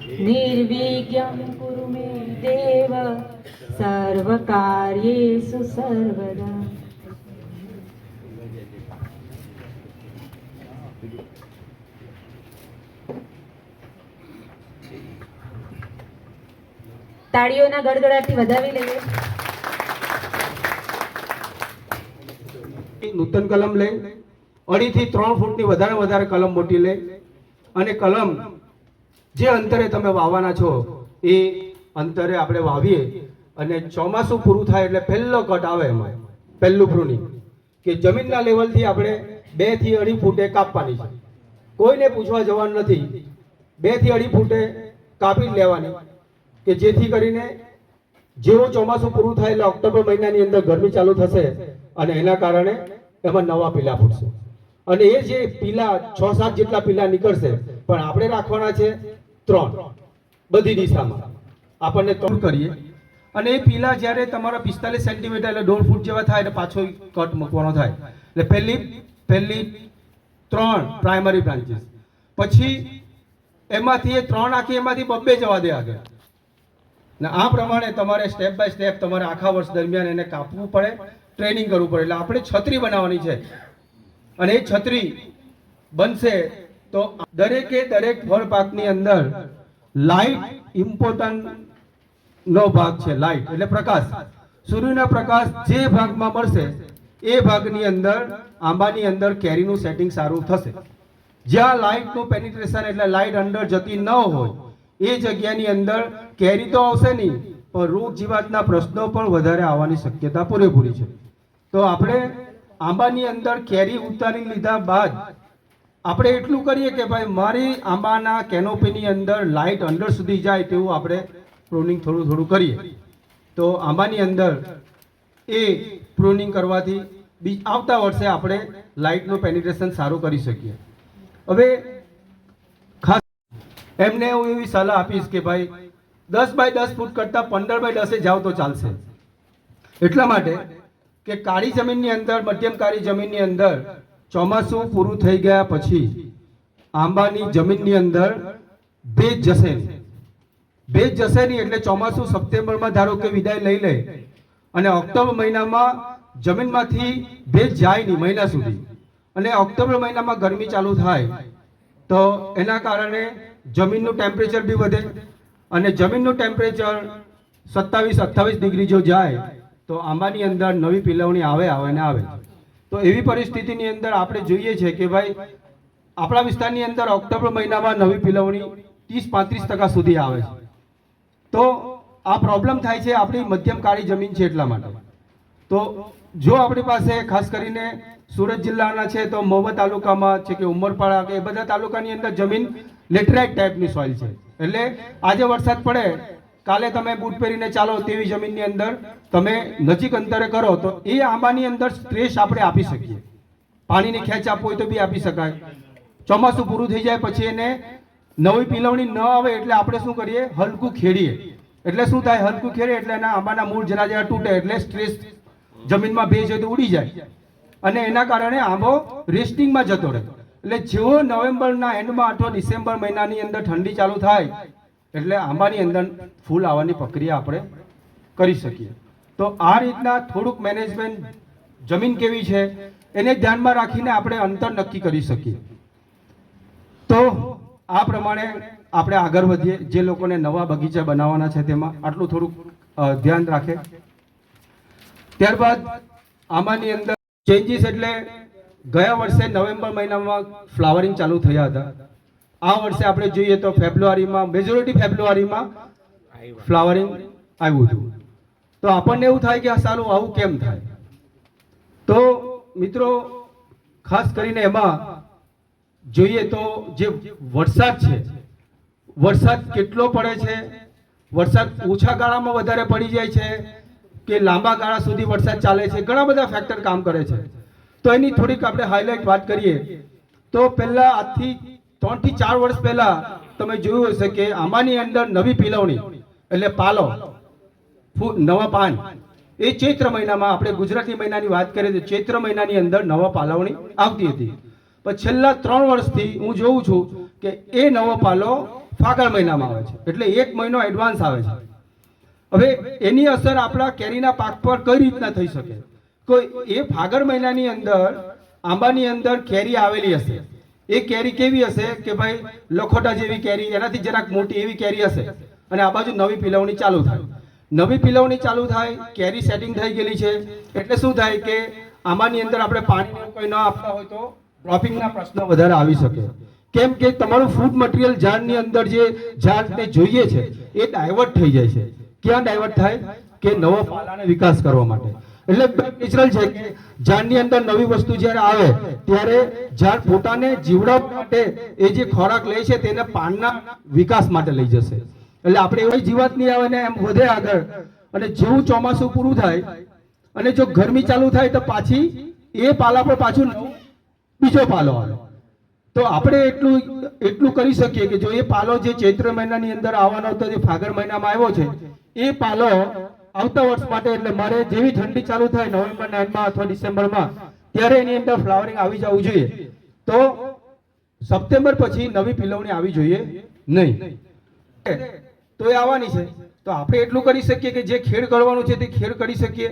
નિર્વિજ્ઞમ ગુરુ મે દેવ સર્વ કાર્યેષુ સર્વદા તાળીઓના ગડગડાટથી વધાવી લઈએ. નૂતન કલમ લે. અઢીથી ત્રણ ફૂટની વધારે વધારે કલમ મોટી લે. અને કલમ જે અંતરે તમે વાવવાના છો, એ અંતરે આપણે વાવીએ અને ચોમાસું પૂરું થાય એટલે પહેલો કટ આવે એમાં, પહેલું પ્રુનિંગ, કે જમીનના લેવલથી આપણે બેથી અઢી ફૂટે કાપવાની છે. કોઈને પૂછવા જવાનું નથી બેથી અઢી ફૂટે કાપી લેવાની, કે જેથી કરીને જેવું ચોમાસું પૂરું થાય એટલે ઓક્ટોબર મહિનાની અંદર ગરમી ચાલુ થશે અને એના કારણે એમાં નવા પીલા ફૂટશે. અને એ જે પીલા, છ સાત જેટલા પીલા નીકળશે, પણ આપણે રાખવાના છે ત્રણ. બધી દિશામાં. આપણને ત્રણ કરીએ. અને એ પીલા જ્યારે તમારા પિસ્તાલીસ સેન્ટીમીટર એટલે દોઢ ફૂટ જેવા થાય એટલે પાછો કટ મૂકવાનો થાય. એટલે પહેલી પહેલી ત્રણ પ્રાઇમરી બ્રાન્ચીસ પછી એમાંથી એ ત્રણ આખી એમાંથી બબ્બે જવા દે આગળ. ને આ પ્રમાણે તમારે સ્ટેપ બાય સ્ટેપ તમારે આખા વર્ષ દરમિયાન એને કાપવું પડે ટ્રેનિંગ કરવું પડે. એટલે આપણે છત્રી બનાવવાની છે. અને એ છત્રી બનશે તો દરેકે દરેક ફળ પાકની અંદર લાઇટ ઇમ્પોર્ટન્ટ નો ભાગ છે લાઇટ એટલે પ્રકાશ. સૂર્યના પ્રકાશ જે ભાગમાં મળશે, એ ભાગની અંદર આંબાની અંદર કેરીનું સેટિંગ સારું થશે. જ્યાં લાઇટનું પેનિટ્રેશન એટલે લાઇટ અંદર જતી ન હોય, એ જગ્યાની અંદર કેરી તો આવશે નહીં, પણ રોગ જીવાતના પ્રશ્નો પણ વધારે આવવાની શક્યતા પૂરેપૂરી છે. તો આપણે આંબાની અંદર કેરી ઉતારી લીધા બાદ આપણે એટલું કરીએ કે ભાઈ મારી આંબાના કેનોપીની અંદર લાઇટ અંદર સુધી જાય તેવું આપણે પ્રોનિંગ થોડું થોડું કરીએ. તો આંબાની અંદર એ પ્રોનિંગ કરવાથી બી આવતા વર્ષે આપણે લાઇટનું પેનિટ્રેશન સારું કરી શકીએ. હવે ખાસ એમને હું એવી સલાહ આપીશ કે ભાઈ દસ બાય દસ ફૂટ કરતાં પંદર બાય દસે જાઓ તો ચાલશે. એટલા માટે કે કાળી જમીનની અંદર મધ્યમ કાળી જમીનની અંદર ચોમાસું પૂરું થઈ ગયા પછી આંબાની જમીનની અંદર ભેજ જશે. ભેજ જશે નહીં એટલે ચોમાસું સપ્ટેમ્બરમાં ધારો કે વિદાય લઈ લે અને ઓક્ટોબર મહિનામાં જમીનમાંથી ભેજ જાય નહીં મહિના સુધી. અને ઓક્ટોબર મહિનામાં ગરમી ચાલુ થાય તો એના કારણે જમીનનું ટેમ્પરેચર બી વધે અને જમીનનું ટેમ્પરેચર સત્તાવીસ અઠ્ઠાવીસ ડિગ્રી જો જાય તો આંબાની અંદર નવી પીલવણી આવે આવે ને આવે. તો એવી પરિસ્થિતિની અંદર આપણે જોઈએ છે કે ભાઈ, આપણા વિસ્તારની અંદર ઓક્ટોબર મહિનામાં નવી પીલવણી ત્રીસ પાંત્રીસ ટકા સુધી આવે છે. તો આ પ્રોબ્લેમ થાય છે આપણી મધ્યમ કાળી જમીન છે એટલા માટે. તો જો આપણી પાસે ખાસ કરીને સુરત જિલ્લાના છે, તો મહુવા તાલુકામાં છે કે ઉમરપાડા કે એ બધા તાલુકાની અંદર જમીન લેટરાઇટ ટાઈપની સોઇલ છે. એટલે આજે વરસાદ પડે કાલે તમે બૂટ પહેરીને ચાલો તેવી જમીનની અંદર, તમે નજીક અંતરે કરો, તો એ આંબાની અંદર સ્ટ્રેસ આપણે આપી શકીએ. પાણીની ખેંચ આપવો હોય તો બી આપી શકાય. ચોમાસું પૂરું થઈ જાય પછી એને નવી પીલવણી ન આવે એટલે આપણે શું કરીએ? હલકું ખેડીએ. એટલે શું થાય? હલકું ખેડીએ એટલે એના આંબાના મૂળ જરા જરા તૂટે એટલે સ્ટ્રેસ જમીનમાં ભેજ હોય તો ઉડી જાય. અને એના કારણે આંબો રેસ્ટિંગમાં જતો રહે. એટલે જેવો નવેમ્બરના એન્ડમાં અથવા ડિસેમ્બર મહિનાની અંદર ઠંડી ચાલુ થાય એટલે આંબાની અંદર ફૂલ આવવાની પ્રક્રિયા આપણે કરી શકીએ. તો આ રીતના થોડુંક મેનેજમેન્ટ જમીન કેવી છે એને ધ્યાનમાં રાખીને આપણે અંતર નક્કી કરી શકીએ. તો આ પ્રમાણે આપણે આગળ વધીએ. જે લોકોને નવા બગીચા બનાવવાના છે તેમાં આટલું થોડુંક ધ્યાન રાખે. ત્યારબાદ આમાંની અંદર ચેન્જીસ એટલે ગયા વર્ષે નવેમ્બર મહિનામાં ફ્લાવરિંગ ચાલુ થયા હતા. આ વર્ષે આપણે જોઈએ તો ફેબ્રુઆરીમાં મેજોરિટી ફેબ્રુઆરીમાં ફ્લાવરિંગ આવ્યું હતું. તો આપણને એવું થાય કે આ સારું આવું કેમ થાય? તો મિત્રો, ખાસ કરીને એમાં જોઈએ તો જે વરસાદ છે, વરસાદ કેટલો પડે છે? વરસાદ ઓછા ગાળામાં વધારે પડી જાય છે કે લાંબા ગાળા સુધી વરસાદ ચાલે છે? ઘણા બધા ફેક્ટર કામ કરે છે. તો એની થોડીક આપણે હાઇલાઇટ વાત કરીએ. તો પહેલા આજથી ત્રણથી ચાર વર્ષ પહેલા તમે જોયું હશે કે આંબાની અંદર નવી પીલવણી, એટલે પાલો નવા પાન. એ ચૈત્ર મહિનામાં આપણે ગુજરાતી મહિનાની વાત કરીએ તો ચૈત્ર મહિનાની અંદર નવા પાલવણી આવતી હતી. પણ છેલ્લા ત્રણ વર્ષથી હું જોઉં છું કે એ નવો પાલો ફાગણ મહિનામાં આવે છે, એટલે એક મહિનો એડવાન્સ આવે છે. હવે એની અસર આપણા કેરીના પાક પર કઈ રીતના થઈ શકે? કોઈ એ ફાગણ મહિનાની અંદર આંબાની અંદર કેરી આવેલી હશે. એ કેરી કેવી હશે કે ભાઈ લખોટા જેવી કેરી, એનાથી જરાક મોટી એવી કેરી હશે? અને આ બાજુ નવી પીલવણી ચાલુ થાય. નવી પીલવણી ચાલુ થાય, કેરી સેટિંગ થઈ ગયેલી છે. એટલે શું થાય કે આમાંની અંદર આપણે પાણી કોઈ ન આપતા હોય તો ડ્રોપિંગના પ્રશ્નો વધારે આવી શકે. કેમ કે તમારું ફૂડ મટીરિયલ ઝાડની અંદર જે ઝાડને જોઈએ છે, એ ડાયવર્ટ થઈ જાય છે. ક્યાં ડાયવર્ટ થાય? કે નવો પાલાને વિકાસ કરવા માટે. એટલે નેચરલ છે કે ઝાડની અંદર નવી વસ્તુ જ્યારે આવે, ત્યારે ઝાડ પોતાને જીવડાવવા માટે એ જે ખોરાક લે છે તેને પાનના વિકાસ માટે લઈ જશે. એટલે આપણે એવી જીવાત નહીં આવે ને એમ વધે આગળ. અને જેવું ચોમાસું પૂરું થાય અને જો ગરમી ચાલુ થાય તો પાછી એ પાલા પર પાછું બીજો પાલો આવે. તો આપણે એટલું એટલું કરી શકીએ કે જો એ પાલો જે ચૈત્ર મહિનાની અંદર આવવાનો હતો, જે ફાગણ મહિનામાં આવ્યો છે, એ પાલો આવતા વર્ષ માટે એટલે મારે જેવી ઠંડી ચાલુ થાય નવેમ્બર નાઇનમાં અથવા ડિસેમ્બરમાં, ત્યારે એની અંદર ફ્લાવરિંગ આવી જવું જોઈએ. તો સપ્ટેમ્બર પછી નવી પીલવણી આવી જોઈએ નહીં. તો એ આવવાની છે. તો આપણે એટલું કરી શકીએ કે જે ખેડ કરવાનું છે તે ખેડ કરી શકીએ.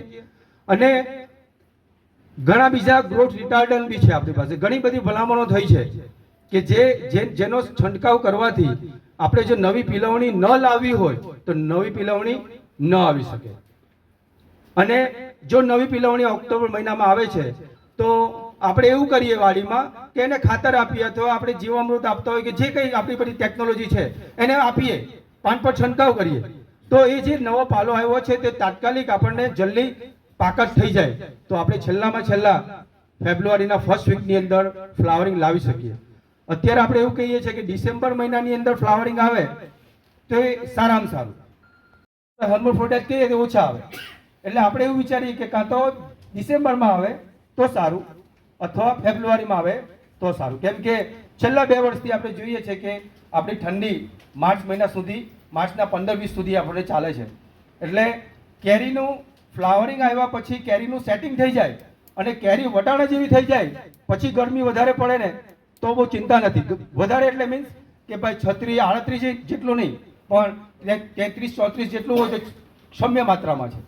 અને ઘણા બીજા ગ્રોથ રિટાર્ડન બી છે આપણી પાસે. ઘણી બધી ભલામણો થઈ છે કે જે જેનો છંટકાવ કરવાથી આપણે જો નવી પીલવણી ન લાવવી હોય, તો નવી પીલવણી ન આવી શકે. અને જો નવી પીલવણી ઓક્ટોબર મહિનામાં આવે છે, તો આપણે એવું કરીએ વાડીમાં કે એને ખાતર આપીએ અથવા આપણે જીવામૃત આપતા હોય કે જે કંઈ આપણી બધી ટેકનોલોજી છે, એને આપીએ પાન પર છંટકાવ કરીએ. તો એ જે નવો પાલો આવ્યો છે તે તાત્કાલિક આપણને જલ્દી પાકત થઈ જાય. તો આપણે છેલ્લામાં છેલ્લા ફેબ્રુઆરીના ફર્સ્ટ વીકની અંદર ફ્લાવરિંગ લાવી શકીએ. અત્યારે આપણે એવું કહીએ છીએ કે ડિસેમ્બર મહિનાની અંદર ફ્લાવરિંગ આવે, તો એ સારામાં સારું. હર્મોન પ્રોડક્ટ કહીએ તો ઓછા આવે? એટલે આપણે એવું વિચારીએ કે કાં તો ડિસેમ્બરમાં આવે તો સારું, અથવા ફેબ્રુઆરીમાં આવે તો સારું. કેમ કે છેલ્લા બે વર્ષથી આપણે જોઈએ છે કે આપણી ઠંડી માર્ચ મહિના સુધી, માર્ચના પંદર વીસ સુધી આપણે ચાલે છે. એટલે કેરીનું ફ્લાવરિંગ આવ્યા પછી કેરીનું સેટિંગ થઈ જાય અને કેરી વટાણા જેવી થઈ જાય, પછી ગરમી વધારે પડે ને, તો બહુ ચિંતા નથી. વધારે એટલે મીન્સ કે ભાઈ છત્રીસ આડત્રીસ જેટલું નહીં. પણ તેત્રીસ, ચોત્રીસ જેટલું હોય તો ક્ષમ્ય માત્રામાં છે.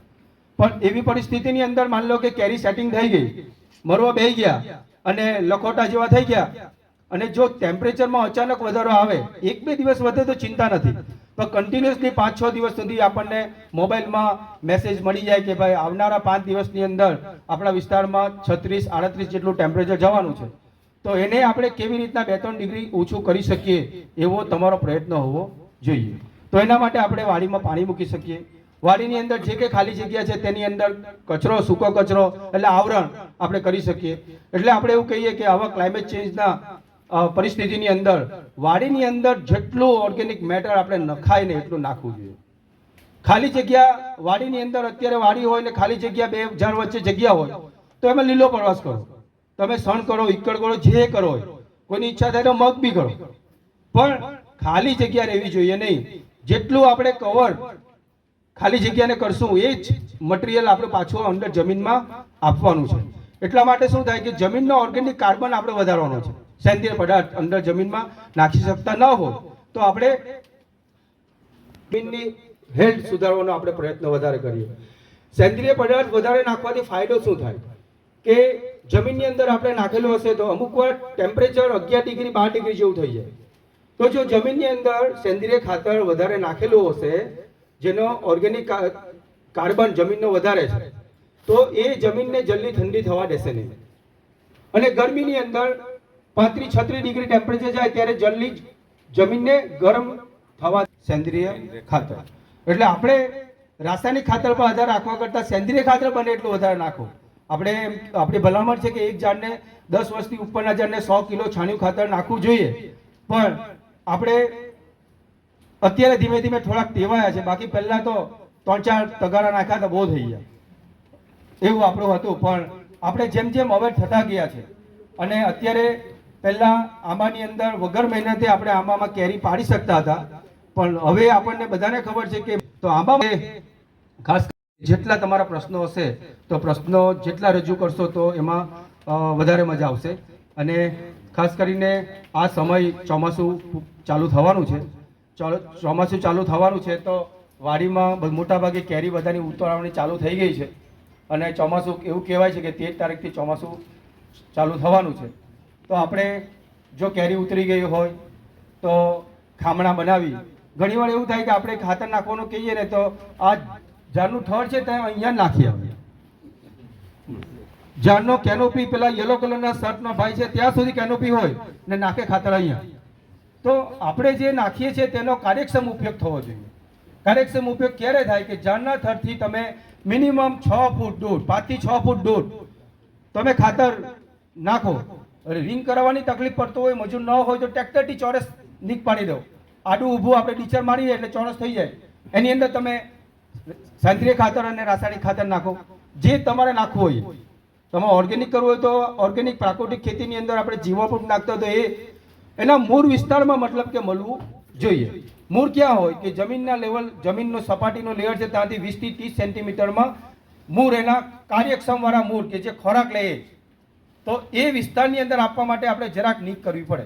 પણ એવી પરિસ્થિતિની અંદર માન લો કે કેરી સેટિંગ થઈ ગઈ, મરવા બેહી ગયા અને લખોટા જેવા થઈ ગયા અને જો ટેમ્પરેચરમાં અચાનક વધારો આવે, એક બે દિવસ વધે તો ચિંતા નથી. પણ કન્ટિન્યુઅસલી પાંચ, છ દિવસ સુધી આપણને મોબાઈલમાં મેસેજ મળી જાય કે ભાઈ આવનારા પાંચ દિવસની અંદર આપણા વિસ્તારમાં છત્રીસ, આડત્રીસ જેટલું ટેમ્પરેચર જવાનું છે. તો એને આપણે કેવી રીતના બે, ત્રણ ડિગ્રી ઓછું કરી શકીએ એવો તમારો પ્રયત્ન હોવો જોઈએ. તો એના માટે આપણે વાડીમાં પાણી મૂકી શકીએ. વાડીની અંદર જે કે ખાલી જગ્યા છે તેની અંદર કચરો, સૂકો કચરો એટલે આવરણ આપણે કરી શકીએ. એટલે આપણે એવું કહીએ કે આવા ક્લાઇમેટ ચેન્જના પરિસ્થિતિની અંદર વાડીની અંદર જેટલું ઓર્ગેનિક મેટર આપણે નખાય ને એટલું નાખવું જોઈએ. ખાલી જગ્યા વાડીની અંદર અત્યારે વાડી હોય ને ખાલી જગ્યા બે ઝાડ વચ્ચે જગ્યા હોય, તો એમાં લીલો પ્રવાસ કરો. તમે સણ કરો ઈકડ કરો, જે કરો કોઈની ઈચ્છા થાય તો મગ બી કરો. પણ ખાલી જગ્યા રહેવી જોઈએ નહીં. જેટલું આપણે કવર ખાલી જગ્યાને કરશું, એ જ મટીરિયલ આપણે પાછું અંદર જમીનમાં આપવાનું છે. એટલા માટે શું થાય કે જમીનનો ઓર્ગેનિક કાર્બન આપણે વધારવાનો છે. સેન્દ્રિય પદાર્થ અંદર જમીનમાં નાખી શકતા ન હોય તો આપણે જમીનની હેલ્થ સુધારવાનો આપણે પ્રયત્ન વધારે કરીએ. સેન્દ્રિય પદાર્થ વધારે નાખવાથી ફાયદો શું થાય? કે જમીનની અંદર આપણે નાખેલું હશે તો અમુક વાર ટેમ્પરેચર અગિયાર ડિગ્રી બાર ડિગ્રી જેવું થઈ જાય. તો જો જમીનની અંદર સેન્દ્રિય ખાતર વધારે નાખેલું હશે જેનો ઓર્ગેનિક કાર્બન જમીનનો વધારે છે તો એ જમીનને જલ્દી ઠંડી થવા દેશે નહીં. અને ગરમીની અંદર પાંત્રીસ છત્રીસ ડિગ્રી ટેમ્પરેચર જાય ત્યારે જલ્દી જમીનને ગરમ થવા સેન્દ્રિય ખાતર. એટલે આપણે રાસાયણિક ખાતર પર આધાર રાખવા કરતાં સેન્દ્રિય ખાતર બને એટલું વધારે નાખો. આપણે આપણી ભલામણ છે કે એક ઝાડને દસ વર્ષથી ઉપરના ઝાડને સો કિલો છાણિયું ખાતર નાખવું જોઈએ. પણ આપણે અત્યારે ધીમે ધીમે થોડાક ટેવાયા છે. બાકી પહેલા તો ત્રણ ચાર તગારા નાખ્યા તો બહુ થઈ ગયા. એવું આપણું હતું, પણ આપણે જેમ જેમ હવે થતા ગયા છે. અને અત્યારે પહેલા આંબાની અંદર વગર મહેનતે આપણે આંબામાં કેરી પાડી શકતા હતા. પણ હવે આપણને બધાને ખબર છે કે તો આંબામાં ખાસ જેટલા તમારા પ્રશ્નો હશે, તો પ્રશ્નો જેટલા રજૂ કરશો તો એમાં વધારે મજા આવશે. અને ખાસ કરીને આ સમય ચોમાસું ચાલુ થવાનું છે. ચોમાસું ચાલુ થવાનું છે તો વાડીમાં મોટાભાગે કેરી બધાની ઉતરાવણી ચાલુ થઈ ગઈ છે. અને ચોમાસું એવું કહેવાય છે કે તેર તારીખથી ચોમાસું ચાલુ થવાનું છે. તો આપણે જો કેરી ઉતરી ગઈ હોય તો ખામણા બનાવી. ઘણીવાર એવું થાય કે આપણે ખાતર નાખવાનું કહીએ ને તો આ ઝાડનું થડ છે ત્યાં અહીંયા નાખી આવીએ. ઝાડનો કેનોપી પેલા યલો કલરના શર્ટનો ભાઈ છે, ત્યાં સુધી કેનોપી હોય ને નાખે ખાતર અહીંયા. તો આપણે જે નાખીએ છીએ તેનો કાર્યક્ષમ ઉપયોગ થવો જોઈએ. કાર્યક્ષમ ઉપયોગ ક્યારે થાય કે ઝાડના થરથી તમે મિનિમમ છ ફૂટ દૂર, પાંચથી છ ફૂટ દૂર તમે ખાતર નાખો. રિંગ કરવાની તકલીફ પડતો હોય, મજૂર ન હોય તો ટ્રેક્ટરથી ચોરસ નીક પાડી દો. આડું ઊભું આપણે ટીચર મારીએ એટલે ચોરસ થઈ જાય. એની અંદર તમે સેન્દ્રિય ખાતર અને રાસાયણિક ખાતર નાખો. જે તમારે નાખવું હોય તમે ઓર્ગેનિક કરવું હોય તો ઓર્ગેનિક પ્રાકૃતિક ખેતીની અંદર આપણે જીવામૃત નાખતા તો એ, એના મૂળ વિસ્તારમાં મતલબ કે મળવું જોઈએ. મૂળ ક્યાં હોય? કે જમીનના લેવલ જમીનનો સપાટીનો લેયર છે ત્યાંથી વીસથી ત્રીસ સેન્ટીમીટરમાં મૂળ એના કાર્યક્ષમવાળા મૂળ કે જે ખોરાક લે. તો એ વિસ્તારની અંદર આપવા માટે આપણે જરાક નીક કરવી પડે.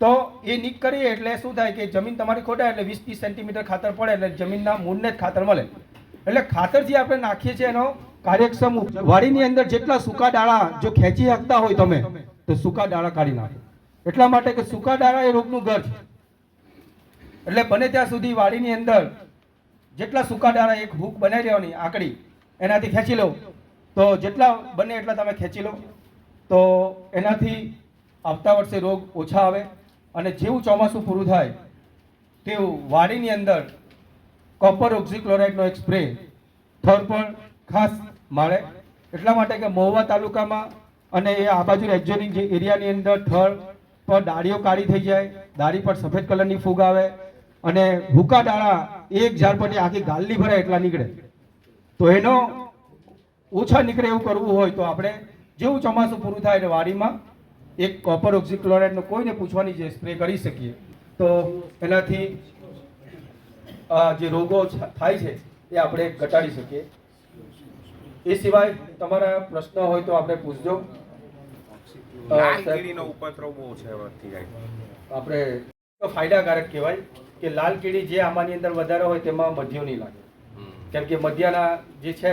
તો એ નીક કરીએ એટલે શું થાય કે જમીન તમારી ખોટાય એટલે વીસ ત્રીસ સેન્ટીમીટર ખાતર પડે એટલે જમીનના મૂળને જ ખાતર મળે. એટલે ખાતર જે આપણે નાખીએ છીએ એનો કાર્યક્ષમ વાડીની અંદર જેટલા સૂકા ડાળા જો ખેંચી શકતા હોય તમે, તો સૂકા ડાળા કાઢી નાખો. એટલા માટે કે સૂકા ડાળા એ રોગનું ઘર છે. એટલે બને ત્યાં સુધી વાડીની અંદર જેટલા સૂકા ડાળા એક ભૂખ બનાવી લેવાની આકડી, એનાથી ખેંચી લો. તો જેટલા બને એટલા તમે ખેંચી લો. તો એનાથી આવતા વર્ષે રોગ ઓછા આવે અને જેવું ચોમાસું પૂરું થાય, તેવું વાડીની અંદર કોપર ઓક્ઝીક્લોરાઇડનો એક સ્પ્રે થર પર ખાસ મારે એટલા માટે કે મહુવા તાલુકામાં અને એ આ બાજુ એક્ઝોનિક જે એરિયાની અંદર થર પર ડાળીઓ કાળી થઈ જાય, ડાળી પર સફેદ કલરની ફૂગ આવે અને ભૂકા ડાળા એક ઝાડ પરથી આખી ગાલની ભરાય એટલા નીકળે. તો એનો ઓછા નીકળે એવું કરવું હોય તો આપણે જેવું ચોમાસું પૂરું થાય એટલે વાડીમાં એક કોપર ઓક્સિક્લોરાઇડનો કોઈને પૂછવાની જે સ્પ્રે કરી શકીએ. તો એનાથી જે રોગો થાય છે એ આપણે ઘટાડી શકીએ. એ સિવાય તમારા પ્રશ્ન હોય તો આપણે પૂછજો. લાલકીડીનો લાલ ઉપદ્રવ બહુ છે આપણે ફાયદાકારક કહેવાય કે લાલ કીડી જે આમાંની અંદર વધારે હોય તેમાં મધ્યો નહીં લાગે. કેમ કે મધ્યાના જે છે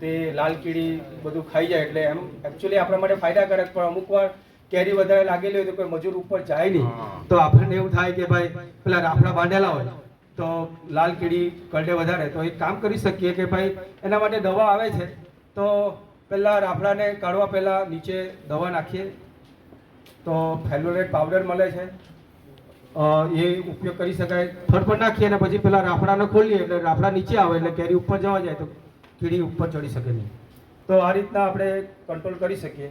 તે લાલ કીડી બધું ખાઈ જાય એટલે એમ એકચ્યુઅલી આપણા માટે ફાયદાકારક પણ અમુક વાર કેરી વધારે લાગેલી હોય તો કોઈ મજૂર ઉપર જાય નહીં. તો આપણને એવું થાય કે ભાઈ પેલા રાફડા બાંધેલા હોય તો લાલ કીડી કરડે વધારે. તો એક કામ કરી શકીએ કે ભાઈ એના માટે દવા આવે છે તો પહેલાં રાફડાને કાઢવા પહેલાં નીચે દવા નાખીએ. તો ફેલોરેટ પાવડર મળે છે. એ ઉપયોગ કરી શકાય. થડ પર નાખીએ અને પછી પેલા રાફડાને ખોલીએ એટલે રાફડા નીચે આવે એટલે કેરી ઉપર જવા જાય તો કીડી ઉપર ચડી શકે નહીં. તો આ રીતના આપણે કંટ્રોલ કરી શકીએ.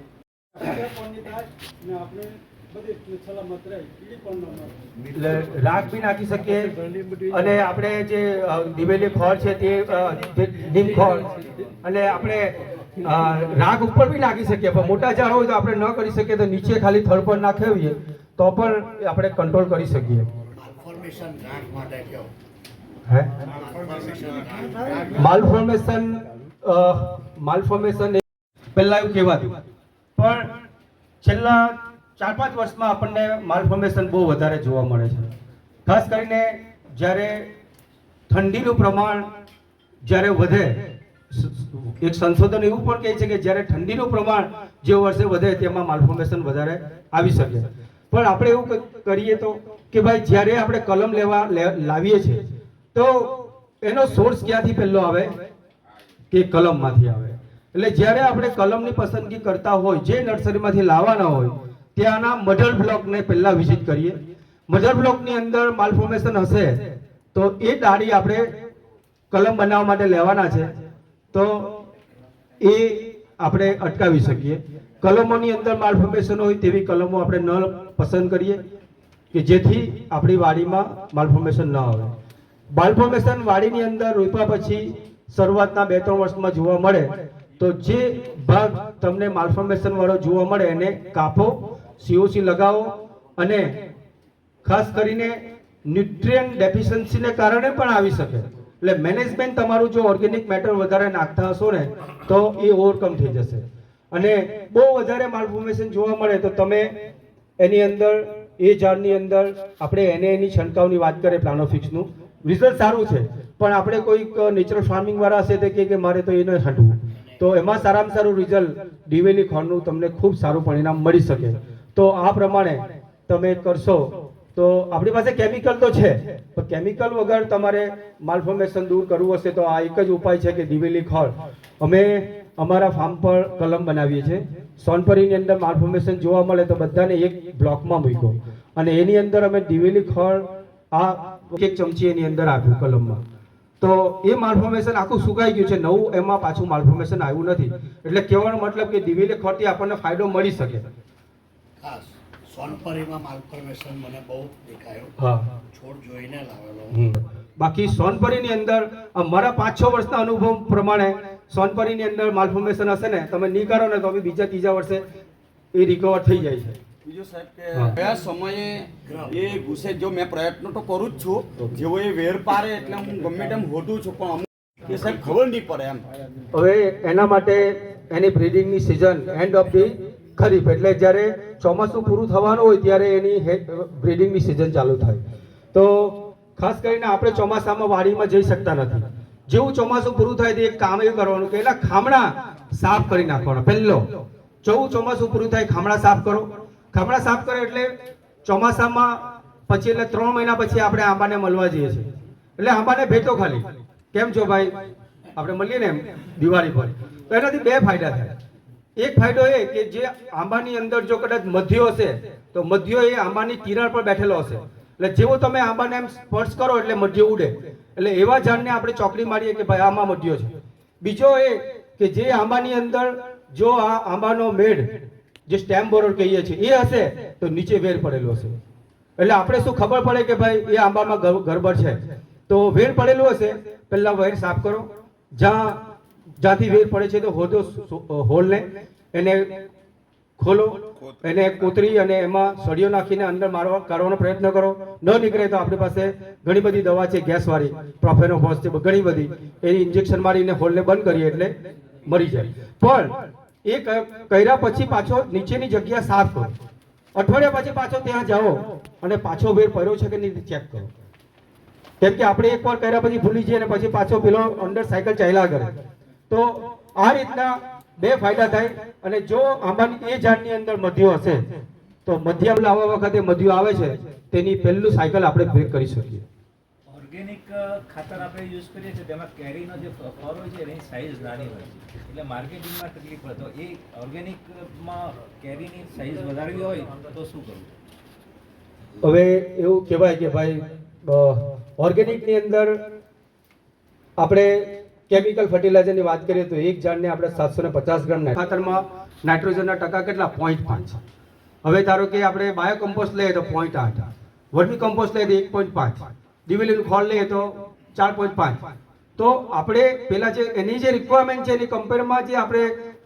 એટલે રાખ બી નાખી શકીએ. અને આપણે જે દિવેલી ખોળ છે તે નીમ ખોળ. અને આપણે રાખ ઉપર બી નાખી શકીએ. પણ મોટા ઝાડ હોય તો આપણે ન કરી શકીએ તો નીચે ખાલી થડ પર નાખાવીએ તો પણ આપણે કંટ્રોલ કરી શકીએ. માલફોર્મેશન માલફોર્મેશન પહેલા એવું કહેવાતું. પણ છેલ્લા ચાર પાંચ વર્ષમાં આપણને માલફોર્મેશન બહુ વધારે જોવા મળે છે. ખાસ કરીને જ્યારે ઠંડીનું પ્રમાણ જ્યારે વધે, એક સંશોધન એવું પણ કહે છે કે જ્યારે ઠંડીનું પ્રમાણ જે વર્ષે વધે તેમાં માલફોર્મેશન વધારે આવી શકે. પણ આપણે એવું કરીએ તો કે ભાઈ જ્યારે આપણે કલમ લેવા લાવીએ છીએ, તો એનો સોર્સ ક્યાંથી પહેલો આવે? કે કલમમાંથી આવે. એટલે જ્યારે આપણે કલમની પસંદગી કરતા હોય, જે નર્સરીમાંથી લાવવાના હોય ત્યાંના મધર બ્લોકને પહેલા વિઝિટ કરીએ. મધર બ્લોકની અંદર માલફોર્મેશન હશે, તો એ ડાળી આપણે કલમ બનાવવા માટે લેવાના છે. તો એ આપણે અટકાવી શકીએ. કલમોની અંદર માલફોર્મેશન હોય તેવી કલમો આપણે ન પસંદ કરીએ, કે જેથી આપણી વાડીમાં માલફોર્મેશન ન આવે. માલફોર્મેશન વાડીની અંદર રોપ્યા પછી શરૂઆતના બે ત્રણ વર્ષમાં જોવા મળે, તો જે ભાગ તમને માલફોર્મેશન વાળો જોવા મળે એને કાપો સીઓસી લગાવો અને ખાસ કરીને ન્યુટ્રિયન ડેફિશિયન્સીને કારણે પણ આવી શકે. એટલે મેનેજમેન્ટ તમારું જો ઓર્ગેનિક મેટર વધારે નાખતા હશો ને, તો એ ઓવરકમ થઈ જશે. અને બહુ વધારે માલફોર્મેશન જોવા મળે તો તમે એની અંદર, એ ઝાડની અંદર, આપણે એને એની છંટકાવની વાત કરીએ પ્લાનોફિક્સનું રિઝલ્ટ સારું છે, પણ આપણે કોઈક નેચરલ ફાર્મિંગવાળા હશે તે કે મારે તો એને છંટવું. તો એમાં સારામાં સારું રિઝલ્ટ દિવેલી ખોળનું તમને ખૂબ સારું પરિણામ મળી શકે. તો આ પ્રમાણે તમે કરશો. તો આપણી પાસે કેમિકલ તો છે, પણ કેમિકલ વગર તમારે માલફોર્મેશન દૂર કરવું હશે તો આ એક જ ઉપાય છે કે દિવેલી ખોળ. અમે અમારા ફાર્મ પર કલમ બનાવીએ છીએ. સોનપરીની અંદર માલફોર્મેશન જોવા મળે તો બધાને એક બ્લોકમાં મૂક્યો. અને એની અંદર અમે દિવેલી ખોળ આ એક ચમચી એની અંદર આપ્યું કલમમાં. તો એ માલફોર્મેશન આખું સુકાઈ ગયું છે. નવું એમાં પાછું માલફોર્મેશન આવ્યું નથી. એટલે કહેવાનો મતલબ કે દિવેલી ખોળથી આપણને ફાયદો મળી શકે. ખાસ સોનપરીમાં માલફોર્મેશન મને બહુ દેખાયો. છોડ જોઈને લાવેલો. બાકી સોનપરીની અંદર મારા પાંચ છ વર્ષના અનુભવ પ્રમાણે સોનપરીની અંદર માલફોર્મેશન હશે ને તમે નહીં કરો ને તો બી બીજા ત્રીજા વર્ષે એ રિકવર થઈ જાય છે. બીજો સાહેબ કે કયા સમયે એ ઘૂસે જો મેં પ્રયત્ન તો કરું જ છું. જેવો એ વેર પારે એટલે હું ગમે તેમ હોટું છું પણ અમુક એ સાહેબ ખબર નહીં પડે એમ. હવે એના માટે એની બ્રિડિંગની season end of the kharif. એટલે જ્યારે ચોમાસું પૂરું થવાનું હોય ત્યારે એની બ્રિડિંગની સિઝન ચાલુ થાય. તો ખાસ કરીને આપણે ચોમાસામાં વાડીમાં જઈ શકતા નથી. જેવું ચોમાસું પૂરું થાય તે એક કામ એવું કરવાનું કે એના ખામણા સાફ કરી નાખવાના. પહેલો જેવું ચોમાસું પૂરું થાય ખામણા સાફ કરો. ખામણા સાફ કરો એટલે ચોમાસામાં પછી એટલે ત્રણ મહિના પછી આપણે આંબાને મળવા જઈએ છીએ. એટલે આંબાને ભેટો ખાલી. કેમ છો ભાઈ? આપણે મળીએ ને એમ દિવાળી પર. તો એનાથી બે ફાયદા થાય. એક ફાયદો એ કે જે આંબાની અંદર જો કદાચ મધ્યો હશે, તો મધ્યો એ આંબાની તિરાડ પર બેઠેલો હશે. એટલે જેવો તમે આંબાને એમ સ્પર્શ કરો એટલે મધ્યો ઉડે. એટલે એવા ઝાડને આપણે ચોકડી મારીએ કે ભાઈ આમાં મધ્યો છે. બીજો એ કે જે આંબાની અંદર જો આ આંબાનો મેઢ જે સ્ટેમ બોરર કહીએ છીએ, એ હશે, તો નીચે વેર પડેલો હશે. એટલે આપણે શું ખબર પડે કે ભાઈ એ આંબામાં ગરબડ છે? તો વેર પડેલું હશે, પહેલા વેર સાફ કરો. જ્યાં જ્યાંથી વેર પડે છે તો હોદો હોલને એને ખોલો, એને કોતરી અને એમાં સળિયો નાખીને અંદર મારવા કાઢવાનો પ્રયત્ન કરો. ન નીકળે તો આપણી પાસે ઘણી બધી દવા છે ગેસ વાળી પ્રોફેનોફોસ છે, ઘણી બધી. એની ઇન્જેક્શન મારીને હોલને બંધ કરીએ એટલે મરી જાય. પણ એ કર્યા પછી પાછો નીચેની જગ્યા સાફ કરો. અઠવાડિયા પછી પાછો ત્યાં જાઓ અને પાછો વેર પડ્યો છે કે નહીં ચેક કરો. કેમ કે આપણે એકવાર કર્યા પછી ભૂલી જઈએ અને પછી પાછો પેલો અંદર સાયકલ ચાલ્યા કરે. તો આ રીતના બે ફાયદા થાય અને જો આંબાની એ ઝાડની અંદર મધ્યો હશે તો મધ્યમ લાવવા વખતે મધ્યો આવે છે તેની પહેલું સાયકલ આપણે બ્રેક કરી શકીએ. ઓર્ગેનિક ખાતર આપણે યુઝ કરીએ છીએ તેમાં કેરીનો જે ફળ હોય છે એની સાઈઝ નાની હોય છે. એટલે માર્કેટિંગમાં તકલીફ પડે તો એ ઓર્ગેનિકમાં કેરીની સાઈઝ વધારવી હોય તો શું કરવું? હવે એવું કહેવાય કે ભાઈ ઓર્ગેનિકની અંદર આપણે કેમિકલ ફર્ટિલાઇઝરની વાત કરીએ તો એક ઝાડને આપણે સાતસો ને પચાસ ગ્રામ ખાતરમાં નાઇટ્રોજનના ટકા કેટલા? પોઈન્ટ પાંચ. હવે ધારો કે આપણે બાયો કમ્પોસ્ટ લઈએ તો પોઈન્ટ આઠ. વર્મી કમ્પોસ્ટ લઈએ તો એક પોઈન્ટ પાંચ. દિવેલીનું ખોળ લઈએ તો ચાર પોઈન્ટ પાંચ. તો આપણે પેલા જે એની જે રિક્વાયરમેન્ટ છે એની કમ્પેરમાં જે આપણે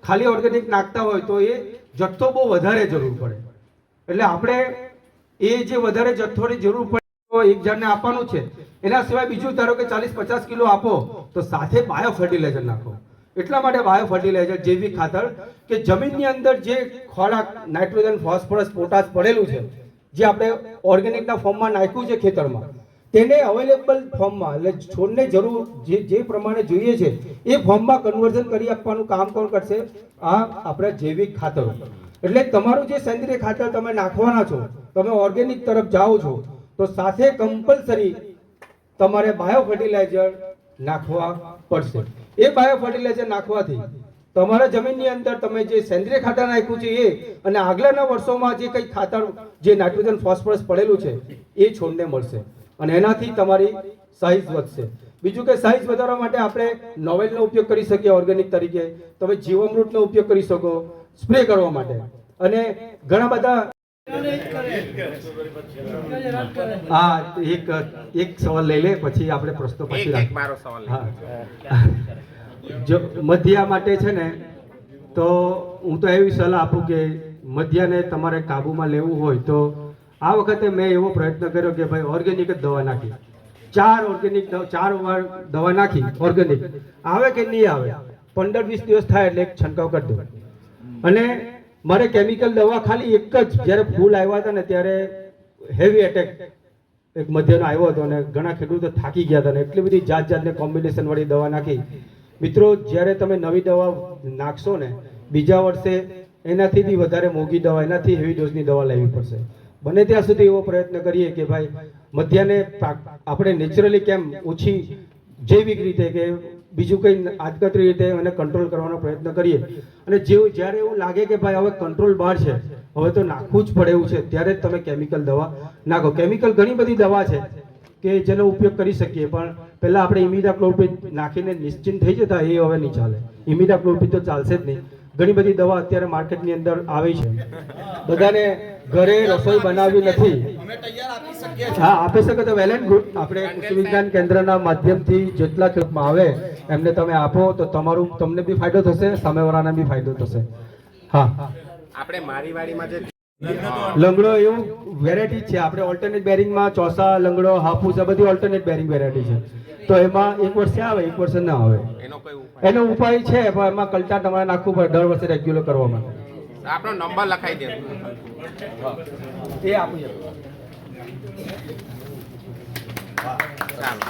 ખાલી ઓર્ગેનિક નાખતા હોય તો એ જથ્થો બહુ વધારે જરૂર પડે. એટલે આપણે એ જે વધારે જથ્થોની જરૂર પડે તો એક જણને આપવાનું છે. એના સિવાય બીજું ધારો કે ચાલીસ, પચાસ કિલો આપો, તો સાથે બાયો ફર્ટિલાઇઝર નાખો. એટલા માટે બાયો ફર્ટિલાઇઝર જૈવિક ખાતર કે જમીનની અંદર જે ખોરાક નાઇટ્રોજન ફોસ્ફરસ પોટાશ પડેલું છે, જે આપણે ઓર્ગેનિકના ફોર્મમાં નાખ્યું છે ખેતરમાં, તેને અવેલેબલ ફોર્મમાં એટલે છોડને જરૂર, જે જે પ્રમાણે જોઈએ છે, એ ફોર્મમાં કન્વર્ઝન કરી આપવાનું કામ કોણ કરશે? આ આપણા જૈવિક ખાતરો. એટલે તમારું જે સેન્દ્રિય ખાતર તમે નાખવાના છો, તમે ઓર્ગેનિક તરફ જાઓ છો, તો સાથે કમ્પલસરી તમારે બાયો ફર્ટિલાઇઝર નાખવા પડશે. એ બાયો ફર્ટિલાઇઝર નાખવાથી તમારા જમીનની અંદર તમે જે સેન્દ્રિય ખાતર નાખ્યું છે એ અને આગલાના વર્ષોમાં જે કંઈ ખાતર જે નાઇટ્રોજન ફોસ્ફરસ પડેલું છે, એ છોડને મળશે અને એનાથી તમારી સાઇઝ વધશે. બીજું કે સાઇઝ વધારવા માટે આપણે નોવેલનો ઉપયોગ કરી શકીએ ઓર્ગેનિક તરીકે. તમે જીવામૃતનો ઉપયોગ કરી શકો સ્પ્રે કરવા માટે. અને ઘણા બધા હા એક એક સવાલ લઈ લે પછી આપણે પ્રશ્નો પછી મારો સવાલ જો મધ્યા માટે છે ને તો હું તો એવી સલાહ આપું કે મધ્યાને તમારે કાબૂમાં લેવું હોય તો આ વખતે મેં એવો પ્રયત્ન કર્યો કે ભાઈ ઓર્ગેનિક જ દવા નાખી. ચાર ઓર્ગેનિક ચાર વાર દવા નાખી ઓર્ગેનિક. આવે કે નહીં આવે? પંદર વીસ દિવસ થાય એટલે એક છંટકાવ કરી દો અને મારે કેમિકલ દવા ખાલી એક જ. જ્યારે ફૂલ આવ્યા હતા ને ત્યારે હેવી એટેક એક મધ્યનો આવ્યો હતો અને ઘણા ખેડૂતો થાકી ગયા હતા ને એટલી બધી જાત જાતને કોમ્બિનેશન વાળી દવા નાખી. મિત્રો, જ્યારે તમે નવી દવા નાખશો ને, બીજા વર્ષે એનાથી બી વધારે મોંઘી દવા, એનાથી હેવી ડોઝની દવા લેવી પડશે. બને ત્યાં સુધી એવો પ્રયત્ન કરીએ કે ભાઈ મધ્યાને આપણે નેચરલી કેમ ઓછી જૈવિક રીતે કે બીજું કંઈ આદગતરી રીતે એને કંટ્રોલ કરવાનો પ્રયત્ન કરીએ. અને જેવું જ્યારે એવું લાગે કે ભાઈ હવે કંટ્રોલ બહાર છે, હવે તો નાખવું જ પડે એવું છે. ત્યારે જ તમે કેમિકલ દવા નાખો. કેમિકલ ઘણી બધી દવા છે કે જેનો ઉપયોગ કરી શકીએ, પણ પહેલાં આપણે ઇમિડા નાખીને નિશ્ચિંત થઈ જતા એ હવે નહીં ચાલે. ઇમિડા તો ચાલશે જ નહીં. ઘણી બધી દવા અત્યારે માર્કેટની અંદર આવી છે. બધાને ઘરે રસોઈ બનાવવી નથી. હા આપી શકો તો વેલ એન્ડ ગુડ. આપણે કૃષિ વિજ્ઞાન કેન્દ્રના માધ્યમથી જેટલા ખેડૂતમાં આવે એમને તમે આપો તો તમારું તમને બી ફાયદો થશે સામેવાળાને બી ફાયદો થશે. હા. આપણે મારી વાડીમાં જે લંગડો એવું વેરાયટી છે. આપણે ઓલ્ટરનેટ બેરિંગમાં ચોસા લંગડો હાફૂસ આ બધી ઓલ્ટરનેટ બેરિંગ વેરાયટી છે. તો એમાં એક વર્ષે આવે એક વર્ષે ના આવે. એનો ઉપાય છે પણ એમાં કલ્ચર તમારે નાખવું પડે દર વર્ષે રેગ્યુલર કરવા માટે આપણો નંબર લખાઈ દે. એ આપી ચાલો